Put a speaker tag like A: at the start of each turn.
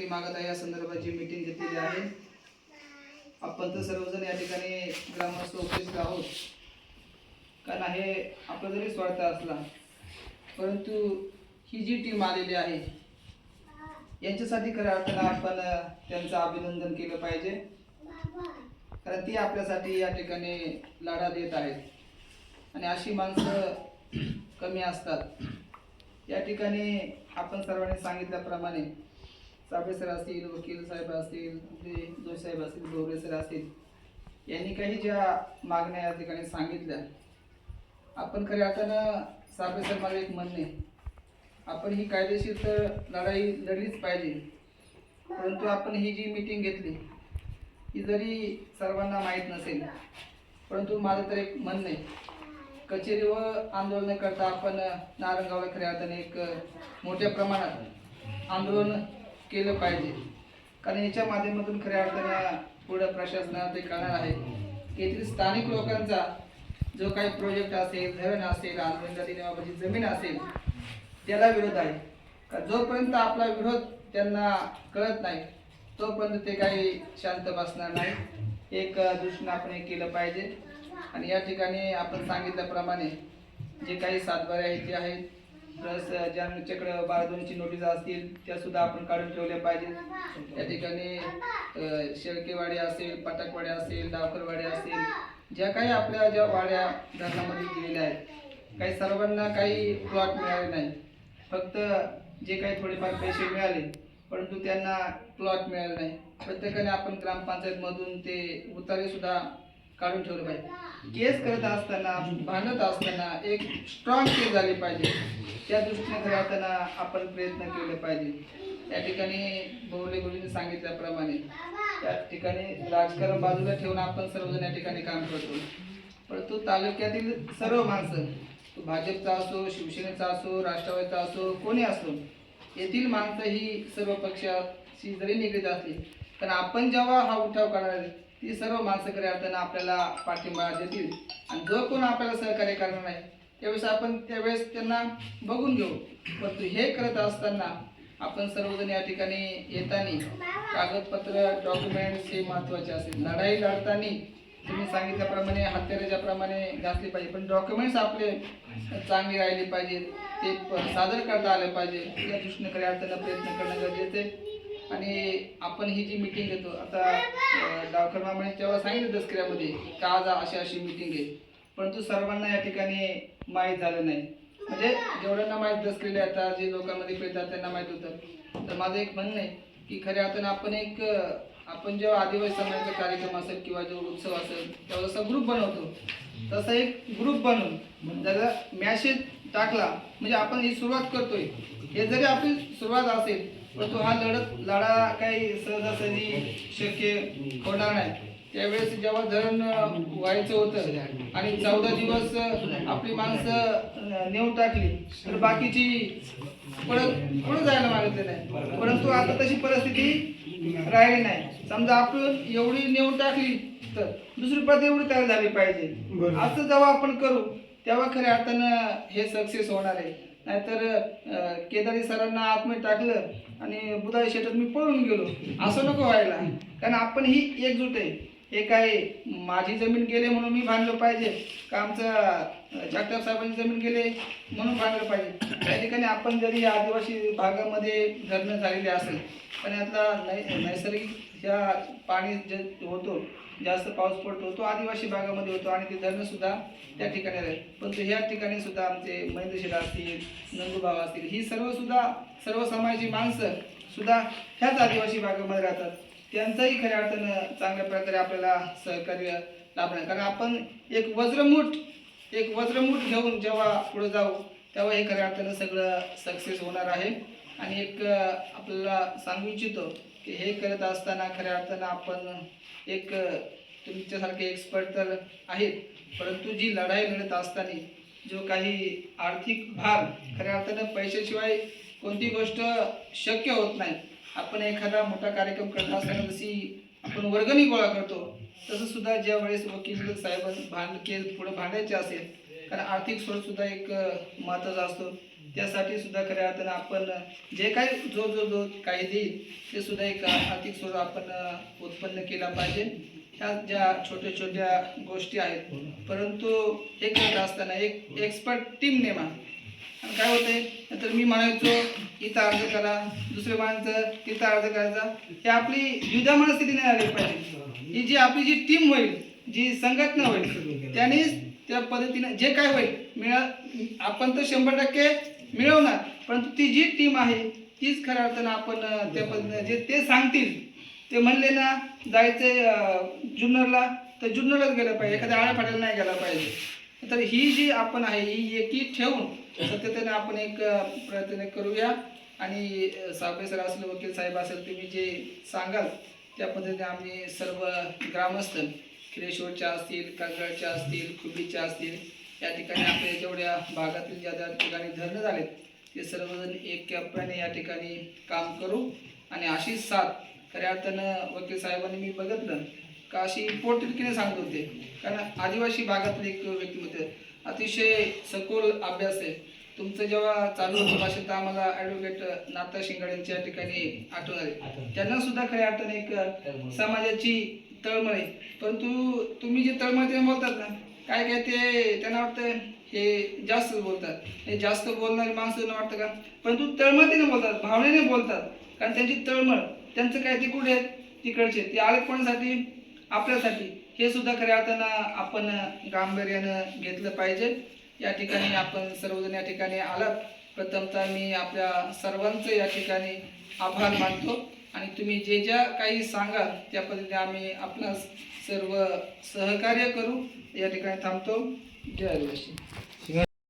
A: शक्ती मागत आहे या संदर्भाची मीटिंग घेतलेली आहे. आपण तर सर्वजण या ठिकाणी ग्रामस्थ उपस्थित आहोत. कारण हे आपला जरी स्वार्थ असला परंतु ही जी टीम आलेली आहे यांच्यासाठी खऱ्या अर्थानं आपण त्यांचं अभिनंदन केलं पाहिजे. कारण ती आपल्यासाठी या ठिकाणी लढा देत आहेत. आणि अशी माणसं कमी असतात. या ठिकाणी आपण सर्वांनी सांगितल्याप्रमाणे साबळे सर असतील वकील साहेब असतील आपले साहेब असतील डोबरे सर असतील यांनी काही ज्या मागण्या या ठिकाणी सांगितल्या आपण खऱ्या अर्थानं साबळे सर मला एक म्हणणे आपण ही कायदेशीर तर लढाई लढलीच पाहिजे परंतु आपण ही जी मीटिंग घेतली ही जरी सर्वांना माहीत नसेल परंतु माझं तर एक म्हणणे कचेरी व आंदोलन करता आपण नारंगावला खऱ्या अर्थाने एक मोठ्या प्रमाणात आंदोलन केलं पाहिजे. कारण याच्या माध्यमातून खऱ्या अर्थानं पुढं प्रशासनात ते करणार आहे येथील स्थानिक लोकांचा जो काही प्रोजेक्ट असेल धरण असेल आंदोलन दिनाबाबतची जमीन असेल त्याला विरोध आहे. का जोपर्यंत आपला विरोध त्यांना कळत नाही तोपर्यंत ते काही शांत बसणार नाही. एक दृष्टीनं आपण हे केलं पाहिजे. आणि या ठिकाणी आपण सांगितल्याप्रमाणे जे काही सातबारे आहेत ते आहेत प्लस ज्यांच्याकडं बाळदोनीची नोटीस असतील त्या सुद्धा आपण काढून ठेवल्या पाहिजेत. या ठिकाणी शेळकेवाडी असेल पटाकवाडी असेल डावकरवाडी असेल ज्या काही आपल्या ज्या वाड्या धरणामध्ये दिलेल्या आहेत काही सर्वांना काही प्लॉट मिळाले नाही. फक्त जे काही थोडेफार पैसे मिळाले परंतु त्यांना प्लॉट मिळाला नाही. प्रत्येकाने आपण ग्रामपंचायतमधून ते उतारे सुद्धा काढून ठेवलं पाहिजे केस करत असताना भांडत असताना एक स्ट्रॉंग केस झाली पाहिजे. त्या दृष्टीने राहताना आपण प्रयत्न केले पाहिजे. त्या ठिकाणी बोवले मुलींनी सांगितल्याप्रमाणे त्या ठिकाणी राजकारण बाजूला ठेवून आपण सर्वजण या ठिकाणी काम करतो. परंतु तालुक्यातील सर्व माणसं तो भाजपचा असो शिवसेनेचा असो राष्ट्रवादीचा असो कोणी असो येथील माणसं ही सर्व पक्षाशी जरी निगडीत असली पण आपण जेव्हा हा उठाव करणार ती सर्व माणसं खऱ्या अर्थानं आपल्याला पाठिंबा देतील. आणि जो कोण आपल्याला सहकार्य करणार नाही त्यावेळेस आपण त्यावेळेस त्यांना बघून घेऊ. परंतु हे करत असताना आपण सर्वजण या ठिकाणी येताना कागदपत्र डॉक्युमेंट्स हे महत्त्वाचे असेल. लढाई लढताना तुम्ही सांगितल्याप्रमाणे हत्यारेच्याप्रमाणे घासली पाहिजे. पण डॉक्युमेंट्स आपले चांगले राहिले पाहिजेत. ते सादर करता आले पाहिजे या दृष्टीने खऱ्या प्रयत्न करणं गरजेचे आणि आपण ही जी मिटिंग घेतो आता अं, मामाने तेव्हा सांगितलं दसऱ्यामध्ये का आज अशी अशी मिटिंग आहे? परंतु सर्वांना या ठिकाणी माहीत झालं नाही. म्हणजे जेवढ्यांना माहीत असलेले आता जे लोकांमध्ये फिरतात त्यांना माहीत होतं. तर माझं एक म्हणणं आहे की खऱ्या अर्थानं आपण एक आपण जेव्हा आदिवासी समाजाचा कार्यक्रम असेल किंवा जो उत्सव असेल तेव्हा जसा ग्रुप बनवतो तसा एक ग्रुप बनवून त्याचा मॅसेज टाकला. म्हणजे आपण ही सुरुवात करतोय. हे जरी आपली सुरुवात असेल परंतु हा लढत लढा काही सहजासहजी शक्य होणार नाही. त्यावेळेस जेव्हा धरण व्हायचं होतं आणि चौदा दिवस आपली माणसं नेऊन टाकली तर बाकीची परत पुढे जायला मागितले नाही. परंतु आता तशी परिस्थिती राहिली नाही. समजा आपण एवढी नेऊन टाकली तर दुसरी परत एवढी तयार झाली पाहिजे. असं जेव्हा आपण करू तेव्हा खऱ्या अर्थानं हे सक्सेस होणार आहे. नाहीतर केदारी सरांना आतमध्ये टाकलं आणि बुधाई शेतात मी पळून गेलो. असं नको व्हायला. कारण आपण ही एकजूट आहे. हे काय माझी जमीन गेले म्हणून मी बांधलं पाहिजे? का आमचं अं, जगताप साहेबांची जमीन गेले म्हणून बांधलं पाहिजे? त्या ठिकाणी आपण जरी आदिवासी भागामध्ये धरणं झालेले असेल पण यातला नै नैसर्गिक ह्या पाणी जे होतो जास्त पाऊस पडतो तो आदिवासी भागामध्ये होतो आणि ते धरणंसुद्धा त्या ठिकाणी राहील परंतु ह्या ठिकाणी सुद्धा आमचे महेंद्र असतील नंदूभाव असतील ही सर्व सुद्धा सर्व समाजाची माणसं सुद्धा ह्याच आदिवासी भागामध्ये राहतात. त्यांचाही खऱ्या अर्थानं चांगल्या प्रकारे आपल्याला सहकार्य लाभणार. कारण आपण एक वज्रमूठ एक वज्रमूठ घेऊन जेव्हा पुढे जाऊ तेव्हा हे खऱ्या अर्थानं सगळं सक्सेस होणार आहे. आणि एक आपल्याला सांगू इच्छितो की हे करत असताना खऱ्या अर्थानं आपण एक तुमच्यासारखे एक्सपर्ट तर आहेत परंतु जी लढाई लढत असताना जो काही आर्थिक भार खऱ्या अर्थानं पैशाशिवाय कोणती गोष्ट शक्य होत नाही. आपण एखादा मोठा कार्यक्रम करत असताना जशी आपण वर्गणी गोळा करतो तसं सुद्धा ज्या वेळेस वकील साहेब भांड केस पुढे भांडायचे असेल कारण आर्थिक स्रोत सुद्धा एक महत्त्वाचा असतो. त्यासाठी सुद्धा खऱ्या अर्थानं आपण जे काही जो जो जो काही देईल ते सुद्धा एक आर्थिक स्वरूप आपण उत्पन्न केला पाहिजे. ह्या ज्या छोट्या छोट्या गोष्टी आहेत परंतु हे करत असताना एक एक्सपर्ट टीम नेमा आणि काय होतंय? तर मी म्हणायचो इथं अर्ज करा. दुसऱ्या माणसं तिथं अर्ज करायचा. हे आपली युद्धा मनस्थिती नाही आली पाहिजे. ही जी आपली जी टीम होईल जी संघटना होईल त्यानेच त्या पद्धतीने जे काय होईल मिळा आपण तर शंभर टक्के मिळवणार परंतु ती जी टीम आहे तीच खऱ्या अर्थानं आपण त्या पद्धतीने जे ते सांगतील ते म्हणले ना जायचंय जुन्नरला तर जुन्नरलाच गेलं पाहिजे. एखाद्या आळ्या फाट्याला नाही गेला पाहिजे. तर ही जी आपण आहे ही एकी ठेवून सत्यतेने आपण एक प्रयत्न करूया. आणि अ, साबळे सर असेल वकील साहेब असेल तुम्ही जे सांगाल त्या पद्धतीने आम्ही सर्व ग्रामस्थ खिरेश्वरच्या असतील कागडच्या असतील खुबीच्या असतील या ठिकाणी आपल्या जेवढ्या भागातील ज्या ज्या ठिकाणी धरणं झालेत ते सर्वजण एकप्याने या ठिकाणी काम करू. आणि अशीच साथ खऱ्या अर्थानं वकील साहेबांनी मी बघितलं. का अशी पोटतिडकीने सांगत होते? कारण आदिवासी भागातले एक व्यक्तिमत्व. अतिशय सखोल अभ्यास आहे. तुमचं जेव्हा चालू होतं भाषण तर आम्हाला ॲडव्होकेट नाथा शिंगाडे यांच्या ठिकाणी आठवण आली. त्यांना सुद्धा खऱ्या अर्थाने एक समाजाची तळमळ आहे. परंतु तुम्ही जे तळमळ ते बोलतात ना काय काय ते त्यांना वाटतं हे जास्त बोलतात. हे जास्त बोलणारे माणसं वाटतं का? परंतु तळमळीने बोलतात भावनेने बोलतात. कारण त्यांची तळमळ त्यांचं काय ते कुठे आहेत तिकडचे. ते आले कोणासाठी आपल्यासाठी. हे सुद्धा खऱ्या अर्थानं आपण गांभीर्यानं घेतलं पाहिजे. या ठिकाणी आपण सर्वजण या ठिकाणी आलात. प्रथमतः मी आपल्या सर्वांचं या ठिकाणी आभार मानतो. आणि तुम्ही जे ज्या काही सांगाल त्या पद्धतीने आम्ही आपणास सर्व सहकार्य करू. या ठिकाणी थांबतो. जय आदिवासी.